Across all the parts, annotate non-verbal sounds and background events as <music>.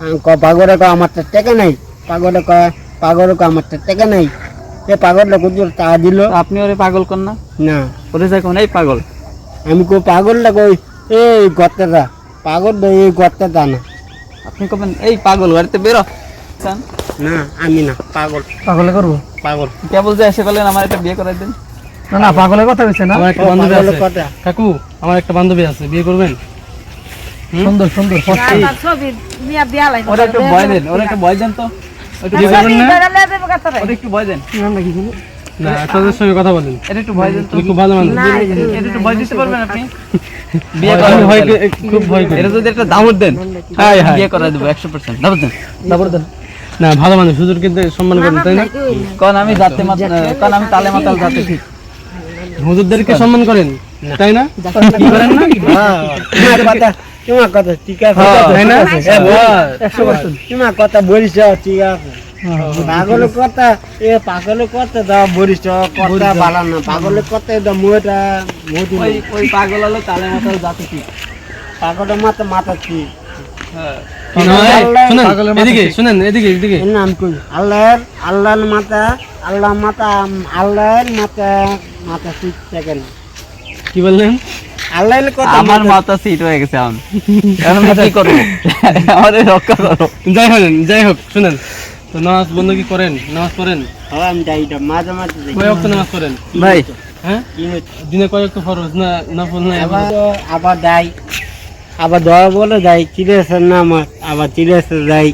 আমি ক পাগলে ক আমার তো টেকে নাই। পাগলে ক পাগলে ক আমার তো টেকে নাই। এ পাগলটা কুজুর তা দিল। আপনি ওরে পাগল কর না। না। ওরে কোন এই পাগল। আমি কো পাগলটা কই? এই গর্তেটা পাগলটা এই গর্তেটা না। আপনি কবেন এই পাগল বাড়িতে বেরো চান? না আমি না পাগল। পাগলে করব? পাগল। কেবল যে এসে বললেন আমার একটা বিয়ে করাই দেন। না না পাগলের কথা হয়েছে না। আমার একটা বান্ধবী আছে। কথা। কাকু আমার একটা বান্ধবী আছে বিয়ে করবেন? সুন্দর সুন্দর ওরা একটু ভয় দেন ওরা একটু ভয় দেন তো। একটু ভয়- করবেন না? ওরা একটু ভয় দেন। না তাদের সঙ্গে কথা বলেন। এটা একটু ভয় দেন তো। খুব ভালো মানুষ। এটা একটু ভয় দিতে পারবেন আপনি? বিয়ে আমি ভয় খুব ভয় করি। এটা যদি একটা দামুর দেন হাই হাই। বিয়ে করাই দেবো একশো পার্সেন্ট দামুর দেন। তারপরে দেন। না ভালো মানুষ হুজুর কিন্তু সম্মান করেন তাই না? কারণ আমি জাতে কারণ আমি তালে মাতাল জাতে ঠিক। হুজুরদেরকে সম্মান করেন তাই না? কি করেন না? হ্যাঁ, তোমার কথা ঠিক আছে। একশো পার্সেন্ট তোমার কথা বলিস ঠিক আছে। পাগলের কথা এ পাগলের কথা দা বলিস কথা ভালো না। পাগলের কথা দা মুটা মুটি ওই পাগল হলো তালে মাথা মাথা কি? হ্যাঁ। আল্লাহ- পাগলের মাথা। এদিকে শুনেন এদিকে এদিকে। এর নাম কই আল্লাহর আল্লাহর মাথা আল্লাহ মাথা আল্লাহর মাথা মাথা ঠিক থাকে না। কি বললেন? আমার মাথা সিট হয়ে গেছে এখন। এখন আমি কি করব? <laughs> আমাদের রক্ষা করো। যাই হোক যাই হোক শুনেন। তো নামাজ বন্ধ কি করেন? নামাজ পড়েন? হ্যাঁ আমি যাই মাঝে মাঝে যাই কয় অক্ত নামাজ পড়েন? ভাই। হ্যাঁ? দিনে কয় অক্ত ফরজ? না না আবার আবার যাই। আবার দয়া বলে যাই চিড়েছেন না আমার আবার চিড়েছে যাই।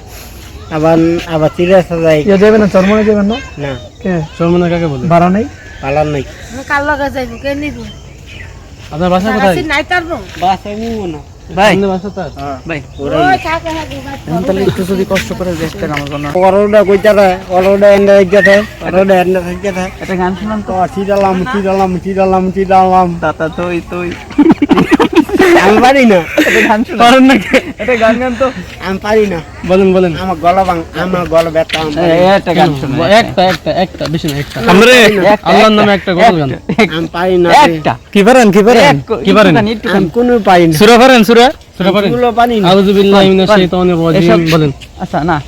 আবার আবার চিড়েছে যাই। যাবেন না চরমনে যাবেন না? না। কে? চরমনা কাকে বলে? ভাড়া নেই। পালার নাই। কার লগে যাইব? কে নিব? আপনার বাসা কোথায়? বাস না। ভাই। তার? ভাই। তাহলে একটু যদি কষ্ট করে দেখতেন আমার জন্য। করোনা কইতে রে করোনা এন্ডা গেছে করোনা এন্ডা গেছে একটা গান শুনান তো। তো চিরালাম চিরালাম চিরালাম চিরালাম। দাতা তুই তুই আমি পারি না। পারেন না একটা গান গান তো। আমি পারি না। বলেন বলেন। আমার গলা ভাঙ আমার গলা ব্যথা। একটা গান শুনান একটা একটা একটা বেশি না একটা। আমরে আল্লাহর নামে একটা গজল গান। আমি পারি না একটা। কি পারেন কি এক- কি পারেন। আমি কোনো পারি না। সূরা পারেন সূরা? সূরা পারেন। এগুলো পারি না। আউযু বিল্লাহি মিনাশ শাইতানির রাজিম। বলেন। আচ্ছা না।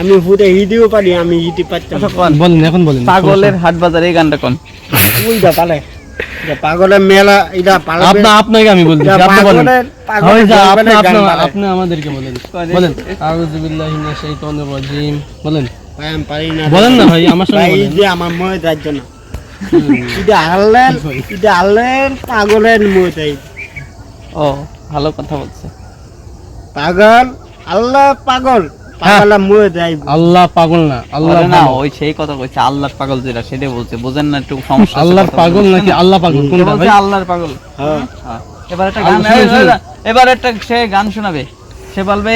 আমি পুরো হিদিও পারি আমি হিদি পারতাম আচ্ছা বলেন এখন বলেন। পাগলের হাট বাজার এই গানটা কোন? ওইটা পালে। এটা পাগলের মেলা এটা আপনি আপনাকে আমি বলছি আপনি বলেন। হয় আপনি আপনি আপনি আমাদেরকে বলেন। বলেন। আউযু বিল্লাহি মিনাশ শাইতানির রাজিম বলেন। ভাই আমি পারি না। বলেন না ভাই আমার সঙ্গে বলেন। যে আমার মনে রাজ্য না। এটা আল্লাহর এটা আল্লাহর পাগলের ও ভালো কথা বলছে। পাগল আল্লাহ পাগল। আল্লাহ পাগল না আল্লাহ না ওই সেই কথা কইছে আল্লাহর পাগল যেটা সেটা বলছে। বুঝেন না একটু সমস্যা আল্লাহর পাগল নাকি আল্লাহ পাগল? কোনটা ভাই? আল্লাহর পাগল? হ্যাঁ। হ্যাঁ। এবার একটা গান। এবার একটা সে গান শোনাবে। সে বলবে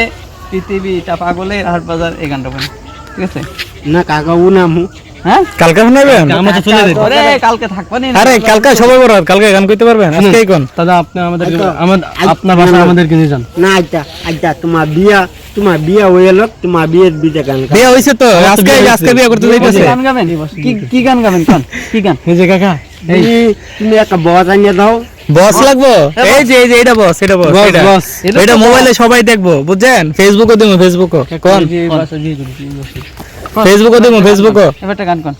পৃথিবীটা পাগলের হাট বাজার এই গানটা বলে ঠিক আছে? না কাকা না নামু। হ্যাঁ? কালকে শোনাবেন আমরা তো চলে যাই। ওরে কালকে থাকবা নি। আরে কালকে সবাই বড় কালকে গান করতে পারবেন? আজকেই কোন? দাদা আপনি আচ্ছা, আমাদের আপনার বাসা না, না। আমাদেরকে নিয়ে যান। না তোমার বিয়া তোমার বিয়া হয়ে লোক তোমার বিয়ের গান। বিয়ে হইছে তো আজকে আজকে হইছে। করতে যাইতেছে। গান গাবেন? কি কি গান গাবেন? কোন? কি গান? এই যে কাকা এই। তুমি একটা বস আনিয়ে দাও। বস লাগবো? এই যে এই যে এটা বস এটা বস এটা বস। এটা মোবাইলে সবাই দেখব বুঝছেন? ফেসবুকও দেবো ফেসবুকও কোন? ফেসবুকও দেবো ফেসবুকও এবার গান কোন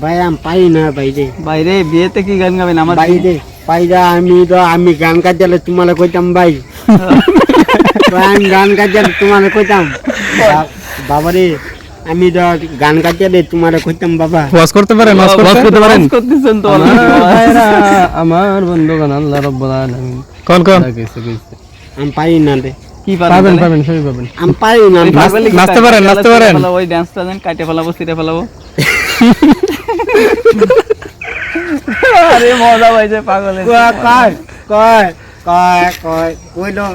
ভাই আমি পাই না বাইরে। বাইরে বিয়েতে কি গান গাবেন? আমার বাইরে। পাইরা আমি তো আমি গান কাজালে তোমার কইতাম ভাই। <laughs> ভাই, আমি গান কাজালে তোমার কইতাম। বা- বাবারে আমি তো গান কাজালে তোমার কইতাম বাবা। ওয়াজ করতে পারেন ওয়াজ ওয়াজ করতে পারেন? করতেছেন তো। আমার <laughs> আমার বন্ধুগণ আল্লাহ রব্বুল আলামিন। কোন কোন। আমি পারি না রে। কি পাবেন পাবেন পাবেন সবই পাবেন। আমি পারি না ওই ভাই। পাগলে কি নাচতে পারেন, নাচতে পারেন? ওই ডান্সটা দেন কাটে ফেলাবো ছিঁড়ে ফেলাবো। আরে মজা পাইছে পাগলে কয় কয় কয় কয় কয় কইলো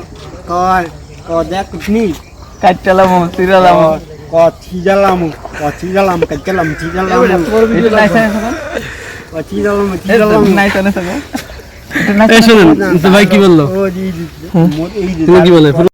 কয় ক দেখ কুটনি। কাটলামো ছিড়ালামো ক ছিজালাম ক ছিজালাম কাজালাম ছিজালাম এটা নাইছে না ক ছিজালাম এটা ছিজালাম নাইছে না এই শুনুন তো ভাই কি বলল? ও জি জি মোর এই যে তুমি কি বলে?